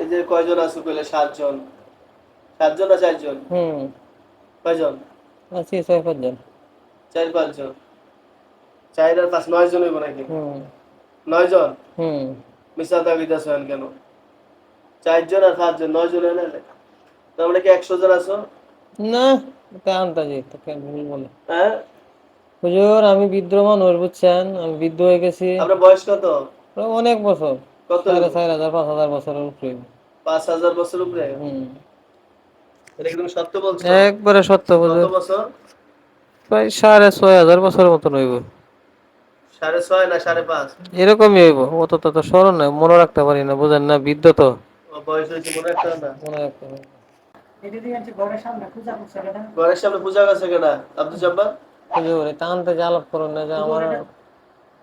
এই যে কয়জন আছো কইলে? সাতজন। সাতজন না চারজন? হুম। কয়জন? আছি ছয় পাঁচজন। চার পাঁচজন। চার আর পাঁচ নয় জন হইব নাকি? হুম। নয় জন? হুম। মিশা দাবিতে আছেন কেন? চারজন আর পাঁচজন নয় জন এনে তার মানে কি একশো জন আছো? না এটা আন্তাজি তো কেন ভুল বলে? হ্যাঁ? হুজুর আমি বৃদ্ধ মানুষ বুঝছেন? আমি বৃদ্ধ হয়ে গেছি। আপনার বয়স কত? অনেক বছর। কত চার হাজার পাঁচ হাজার বছরের উপরে। পাঁচ হাজার বছর উপরে? এটা কি তুমি সত্য বলছো? একবারে সত্য কত বছর? প্রায় সাড়ে ছয় হাজার বছরের মতন হইব। সাড়ে ছয় না সাড়ে পাঁচ? এরকমই হইব। অত তো স্মরণ নাই মনে রাখতে পারি না বুঝেন না বৃদ্ধ তো। ও বয়স হয়েছে মনে না? মনে রাখতে পারি ঘরের সামনে পূজা করছে কেনা? হুজুর এটা আনতে আলাপ করুন না যে আমার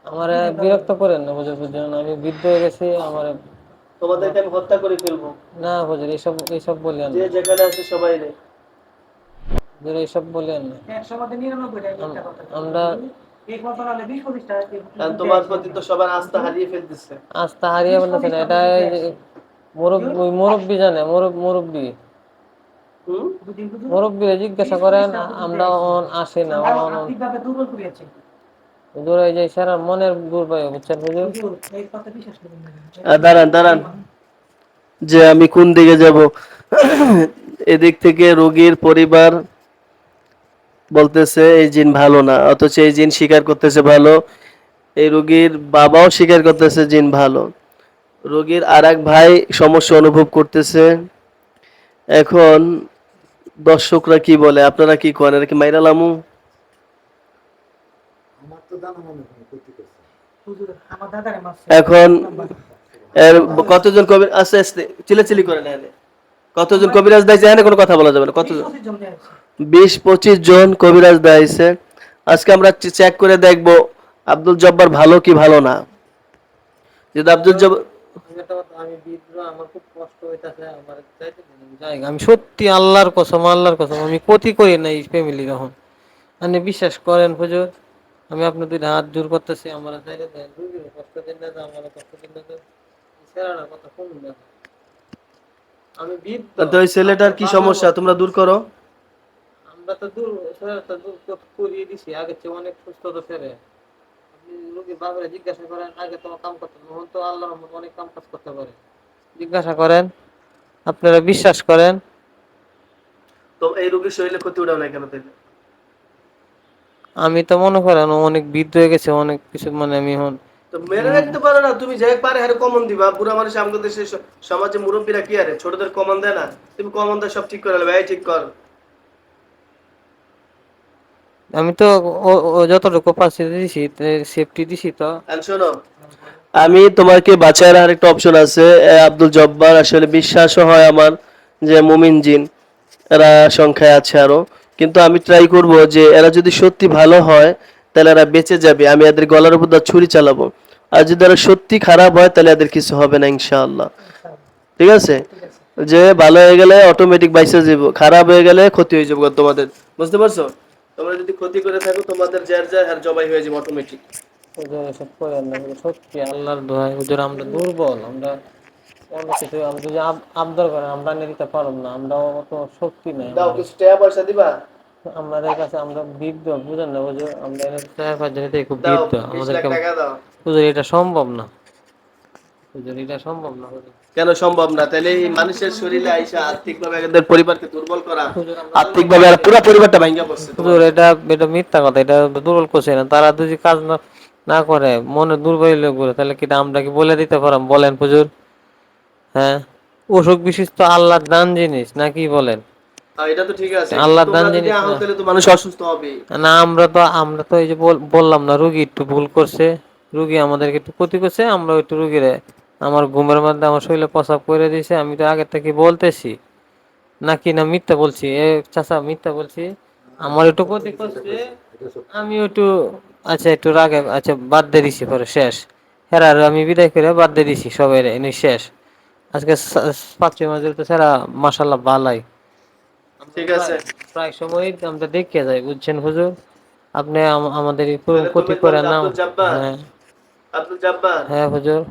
আমার বিরক্ত করেন না হুজুর বুঝছেন আমি বৃদ্ধ হয়ে গেছি আমার তোমাদেরকে আমি হত্যা করে ফেলব। না হুজুর এইসব এইসব বলেন যে না। যেখানে আছে সবাই রে হুজুর এইসব বলেন না। আম- আমরা তোমার প্রতি তো সবার আস্থা হারিয়ে ফেলতেছে। আস্থা হারিয়ে না এটা মুরব্বী মুরব্বী জানে মুরব মুরব্বী। মুরব্বীরা জিজ্ঞাসা করেন আমরা অন আসে না অন অন হুজুর এই যে সারা মনের দুর্বল বুঝছেন হুজুর দাঁড়ান দাঁড়ান। যে আমি কোন দিকে যাব? এদিক থেকে রোগীর পরিবার বলতেছে, এই জিন ভালো না। অথচ এই জিন স্বীকার করতেছে ভালো। এই রোগীর বাবাও স্বীকার করতেছে, জিন ভালো। রোগীর আর ভাই সমস্যা অনুভব করতেছে। এখন দর্শকরা কি বলে? আপনারা কি করেন? এরা কি মাইরা লামু? এখন এর কতজন কবি আস্তে আস্তে চিলাচিলি করে নেন কতজন কবিরাজ দাইছে এখানে কোনো কথা বলা যাবে না। কতজন? বিশ পঁচিশ জন কবিরাজ দাইছে আজকে আমরা চেক করে দেখব আব্দুল জব্বার ভালো কি ভালো না। যদি আব্দুল জব্বার আমি সত্যি আল্লাহর কসম আল্লাহর কসম, আমি ক্ষতি করি না এই ফ্যামিলি তখন আপনি বিশ্বাস করেন হুজুর আমি আপনার দুই হাত জোর করতেছি আমার যাইতে দেন রুগীর কষ্ট দিন না আমার কষ্ট দিন না ছেড়ানোর কথা শুনুন না আমি বৃদ্ধ তো। ছেলেটার কি সমস্যা? তোমরা দূর করো। আমরা তো দূর ছেলেটা দূর কর- করিয়ে দিছি। আগে চেয়ে অনেক সুস্থ তো ফেরে আপনি রোগীর বাবারে জিজ্ঞাসা করেন আগে তো কাম করতেন এখন তো আল্লাহ রহমত অনেক কাম কাজ করতে পারে। জিজ্ঞাসা করেন আপনারা বিশ্বাস করেন। তো এই রোগীর শরীরে ক্ষতি উঠাও না কেন তাহলে আমি তো মনে করেন ও অনেক বৃদ্ধ হয়ে গেছে অনেক কিছু মানে আমি এখন তো মেরে রাখতে পারো না তুমি যে পারে হারে কমন দিবা বুড়া মানুষ আমাদের দেশে সমাজে মুরব্বীরা কি আরে ছোটদের কমন দেয় না? তুমি কমন দেয় সব ঠিক করে নেবে ঠিক কর। আমি তো যতটুকু পাচ্ছি দিছি সেফটি দিছি তো। আর শোনো। আমি তোমাকে বাঁচার আরেকটা অপশন আছে আব্দুল জব্বার আসলে বিশ্বাসও হয় আমার যে মুমিন জিন এরা সংখ্যায় আছে আরও। কিন্তু আমি ট্রাই করব যে এরা যদি সত্যি ভালো হয়, তাহলে এরা বেঁচে যাবে, আমি এদের গলার উপর দিয়ে ছুরি চালাবো। আর যদি এরা সত্যি খারাপ হয়, তাহলে এদের কিছু হবে না, ইনশাআল্লাহ। ঠিক আছে? যে ভালো হয়ে গেলে অটোমেটিক বাইসে যাব খারাপ হয়ে গেলে ক্ষতি হয়ে যাবে তোমাদের। বুঝতে পারছ? তোমরা যদি ক্ষতি করে থাকো, তোমাদের যার যার আর জবাই হয়ে যাবে অটোমেটিক সত্যি আল্লাহর দোহাই, হুজুর, আমরা দুর্বল, আমরা অনেক কিছু যদি আবদার করেন আমরা নিয়ে দিতে পারব না আমরা অত শক্তি নাই দাও কিছু টাকা পয়সা দিবা? আমাদের কাছে আমরা বৃদ্ধ বুঝেন না হুজুর আমরা এর চার পাঁচ জন খুব বৃদ্ধ আমাদেরকে টাকা এটা সম্ভব না। হুজুর এটা সম্ভব না হুজুর কেন সম্ভব না? তাহলে মানুষের শরীরে আইসা আর্থিক এদের পরিবারকে দুর্বল করা পুরো পরিবারটা ভাঙ্গা পড়ছে হুজুর এটা এটা মিথ্যা কথা এটা দুর্বল করছে না। তারা যদি কাজ না না করে মনে দুর্বল করে তাহলে কি আমরা কি বলে দিতে পারাম বলেন হুজুর। হ্যাঁ। অসুখ বিশেষ তো আল্লাহর দান জিনিস নাকি বলেন? হ্যাঁ, এটা তো ঠিক আছে। আল্লাহর দান জিনিস না। তো মানুষ অসুস্থ হবে না আমরা তো আমরা তো এই যে বললাম না রুগী একটু ভুল করছে। রুগী আমাদেরকে একটু ক্ষতি করছে আমরা একটু রুগীরে আমার ঘুমের মধ্যে আমার শরীরে প্রসাব করে দিয়েছে আমি তো আগে থেকে বলতেছি। নাকি না মিথ্যা বলছি? এ চাচা মিথ্যা বলছি। আমার একটু ক্ষতি করছে আমি একটু আচ্ছা একটু রাগে আচ্ছা বাদ দিয়ে দিছি পরে শেষ। হ্যাঁ আর আমি বিদায় করে বাদ দিয়ে দিছি সবাই এনে শেষ। আজকে পাঁচই মাঝে তো সেরা মাসাল্লাহ ভালাই ঠিক আছে। প্রায় সময় আমরা দেখে যাই বুঝছেন হুজুর? আপনি আমাদের ক্ষতি করে না আব্দুল জব্বার? হ্যাঁ। হ্যাঁ হুজুর।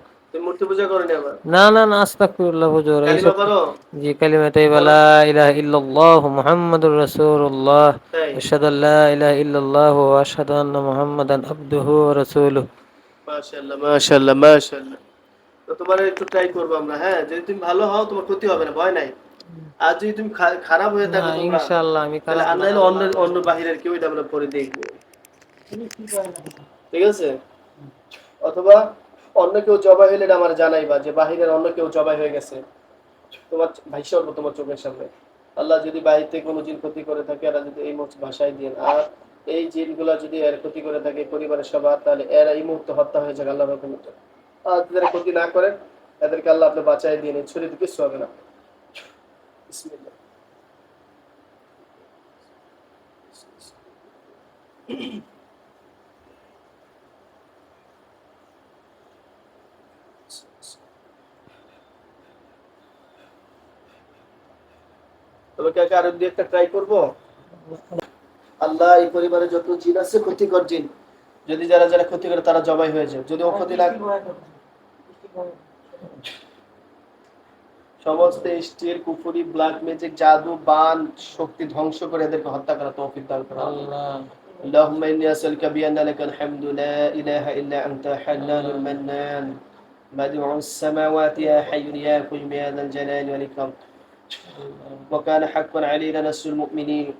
মূর্তি পূজা করনি আবার? না না না আস্তাগফিরুল্লাহ হুজুর। কালিমা এইসব করো জি কালিমা তাইবা লা ইলাহা ইল্লাল্লাহ মুহাম্মাদুর রাসূলুল্লাহ। আশহাদু আল ইলাহা ইল্লাল্লাহ ওয়া আশহাদু আন্না মুহাম্মাদান আবদুহু ওয়া রাসূলুহু। মাশাআল্লাহ মাশাআল্লাহ মাশাআল্লাহ। তো তোমার একটু ট্রাই করব আমরা হ্যাঁ? যদি তুমি ভালো হও তোমার ক্ষতি হবে না ভয় নাই। আর যদি তুমি খারাপ হয়ে থাকো ইনশাআল্লাহ আমি তাহলে নাহলে অন্য অন্য বাহিরের কেউ এটা আমরা পরে দেখব। ঠিক আছে? অথবা অন্য কেউ জবাই হইলে আমার জানাইবা যে বাহিরের অন্য কেউ জবাই হয়ে গেছে। তোমার ভাইসা উঠবো তোমার চোখের সামনে। আল্লাহ যদি বাহির থেকে কোনো জিন ক্ষতি করে থাকে এরা যদি এই মুহূর্তে ভাষায় দিন আর এই জিনগুলো যদি এর ক্ষতি করে থাকে পরিবারের সবার তাহলে এরা এই মুহূর্তে হত্যা হয়ে যাবে আল্লাহর হুকুমে। যদি ক্ষতি না করেন এদেরকে আল্লাহ আপনি বাঁচাই দিয়ে নিন ছুরি দিয়ে কিছু হবে না আরও দিয়ে একটা ট্রাই করব? আল্লাহ এই পরিবারে যত জিন আছে ক্ষতিকর জিন। যদি যারা যারা ক্ষতি করে তারা জবাই হয়ে যায়। যদি ও ক্ষতি লাগ সমস্ত স্টিল কুফুরি ব্ল্যাক ম্যাজিক জাদু বান শক্তি ধ্বংস করে এদেরকে হত্যা করা তৌফিক দান করো আল্লাহ اللهم إني أسألك بأن لك الحمد لا إله إلا أنت حنان المنان بديع السماوات يا حي يا قيوم يا ذا الجلال والإكرام وكان حقا علينا نصر المؤمنين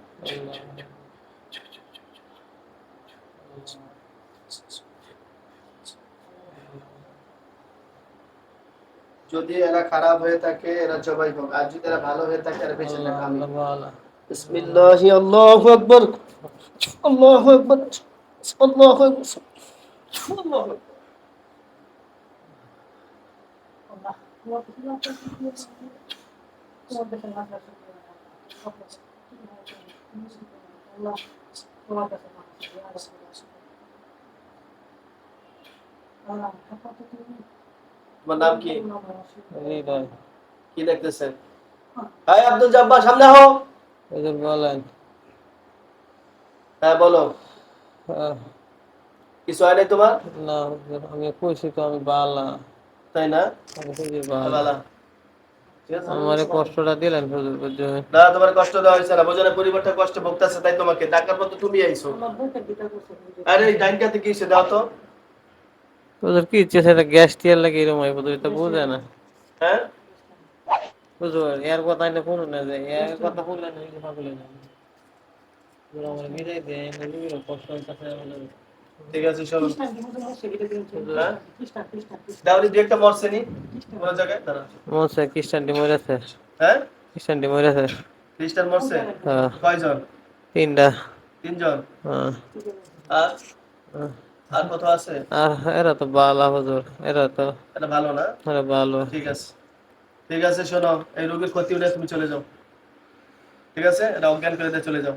যদি এরা খারাপ হয়ে থাকে, এরা জবাই হোক। আর যদি এরা ভালো হয়ে থাকে, এরা বেঁচে থাকে বিসমিল্লাহি, আল্লাহু আকবার। আল্লাহু আকবার। আল্লাহু আকবার। আল্লাহ তোমার নাম কি? কি দেখতেছেন? হাই আব্দুল জব্বার সামনে বলেন। হ্যাঁ বলো। কিছু হয় নাই তোমার? না আমি কইছি তো আমি বালা। তাই না? বালা? আমারে কষ্টটা দিলেন হুজুর বুঝছেন না তোমার কষ্ট দেওয়া হয়েছে না। বোঝো না পরিবারটা কষ্ট ভুগতেছে তাই তোমাকে। ডাকার মতো তুমি আইছো। আরে এই ডাইন কাতে কি দাও তো। হুজুর কি ইচ্ছে সেটা গ্যাস টিয়ার লাগে এরকম হয় হুজুর এটা বুঝে না হ্যাঁ এর কথা এনে শুনো না যে এর কথা বললে না না ঠিক আছে চলো হ্যাঁ দাউরি দুই একটা মরছে নি কোন জায়গায় দাঁড়া মরছে হ্যাঁ খ্রিস্টান কয়জন তিনটা তিনজন হ্যাঁ আর। আর কত আছে? আর এরা তো বাল হুজুর এরা তো এটা ভালো না? এরা ভালো ঠিক আছে। ঠিক আছে শোনো এই রোগীর ক্ষতি হলে তুমি চলে যাও। ঠিক আছে? এটা অজ্ঞান করে দিয়ে চলে যাও।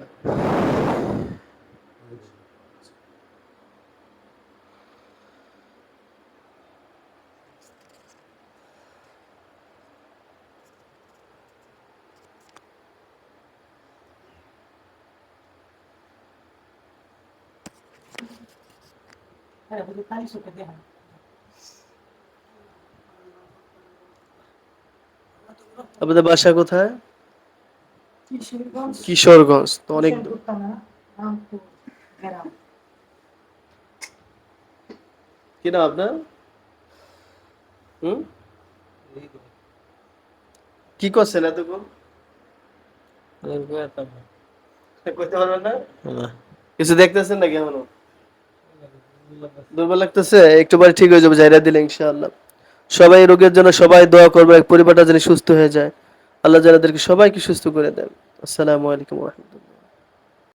আপনাদের বাসা কোথায়? কিশোরগঞ্জ। তো অনেক কি নাম আপনার? হুম? কি করছেন এতক্ষণ? করতে পারবেন না? না। কিছু দেখতেছেন নাকি এখনও? দুর্বল লাগতেছে? একটু পরে ঠিক হয়ে যাবে জায়গা দিলে ইনশাআল্লাহ। সবাই রোগের জন্য সবাই দোয়া করবে, পরিবারটা যেন সুস্থ হয়ে যায়। আল্লাহ জানাদেরকে সবাইকে সুস্থ করে দেন। আসসালামু আলাইকুম রহমতুল্লাহ।